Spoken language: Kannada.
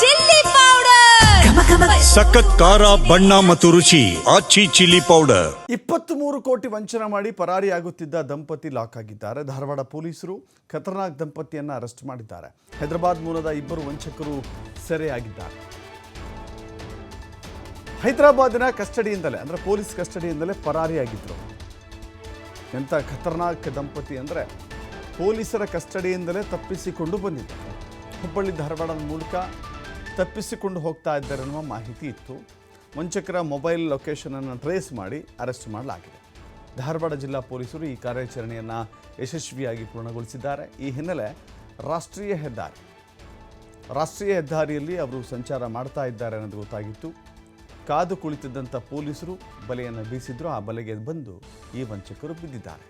Chilli powder. ಸಖತ್ ಖಾರ ಬಣ್ಣ ಮತ್ತು ರುಚಿ ಆಚಿ ಚಿಲ್ಲಿ ಪೌಡರ್. ಇಪ್ಪತ್ತ್ ಮೂರು ಕೋಟಿ ವಂಚನೆ ಮಾಡಿ ಪರಾರಿಯಾಗುತ್ತಿದ್ದ ದಂಪತಿ ಲಾಕ್ ಆಗಿದ್ದಾರೆ. ಧಾರವಾಡ ಪೊಲೀಸರು ಖತರ್ನಾಕ್ ದಂಪತಿಯನ್ನು ಅರೆಸ್ಟ್ ಮಾಡಿದ್ದಾರೆ. ಹೈದರಾಬಾದ್ ಮೂಲದ ಇಬ್ಬರು ವಂಚಕರು ಸೆರೆಯಾಗಿದ್ದಾರೆ. ಹೈದರಾಬಾದಿನ ಕಸ್ಟಡಿಯಿಂದಲೇ ಅಂದ್ರೆ ಪೊಲೀಸ್ ಕಸ್ಟಡಿಯಿಂದಲೇ ಪರಾರಿಯಾಗಿದ್ದರು ಎಂಥ ಖತರ್ನಾಕ್ ದಂಪತಿ ಅಂದರೆ ಪೊಲೀಸರ ಕಸ್ಟಡಿಯಿಂದಲೇ ತಪ್ಪಿಸಿಕೊಂಡು ಬಂದಿದ್ದಾರೆ. ಹುಬ್ಬಳ್ಳಿ ಧಾರವಾಡದ ಮೂಲಕ ತಪ್ಪಿಸಿಕೊಂಡು ಹೋಗ್ತಾ ಇದ್ದಾರೆ ಅನ್ನುವ ಮಾಹಿತಿ ಇತ್ತು. ವಂಚಕರ ಮೊಬೈಲ್ ಲೊಕೇಶನನ್ನು ಟ್ರೇಸ್ ಮಾಡಿ ಅರೆಸ್ಟ್ ಮಾಡಲಾಗಿದೆ. ಧಾರವಾಡ ಜಿಲ್ಲಾ ಪೊಲೀಸರು ಈ ಕಾರ್ಯಾಚರಣೆಯನ್ನು ಯಶಸ್ವಿಯಾಗಿ ಪೂರ್ಣಗೊಳಿಸಿದ್ದಾರೆ. ಈ ಹಿನ್ನೆಲೆ ರಾಷ್ಟ್ರೀಯ ಹೆದ್ದಾರಿ, ರಾಷ್ಟ್ರೀಯ ಹೆದ್ದಾರಿಯಲ್ಲಿ ಅವರು ಸಂಚಾರ ಮಾಡ್ತಾ ಇದ್ದಾರೆ ಅನ್ನೋದು ಗೊತ್ತಾಗಿತ್ತು. ಕಾದು ಕುಳಿತಿದ್ದಂಥ ಪೊಲೀಸರು ಬಲೆಯನ್ನು ಬೀಸಿದ್ರು. ಆ ಬಲೆಗೆ ಬಂದು ಈ ವಂಚಕರು ಬಿದ್ದಿದ್ದಾರೆ.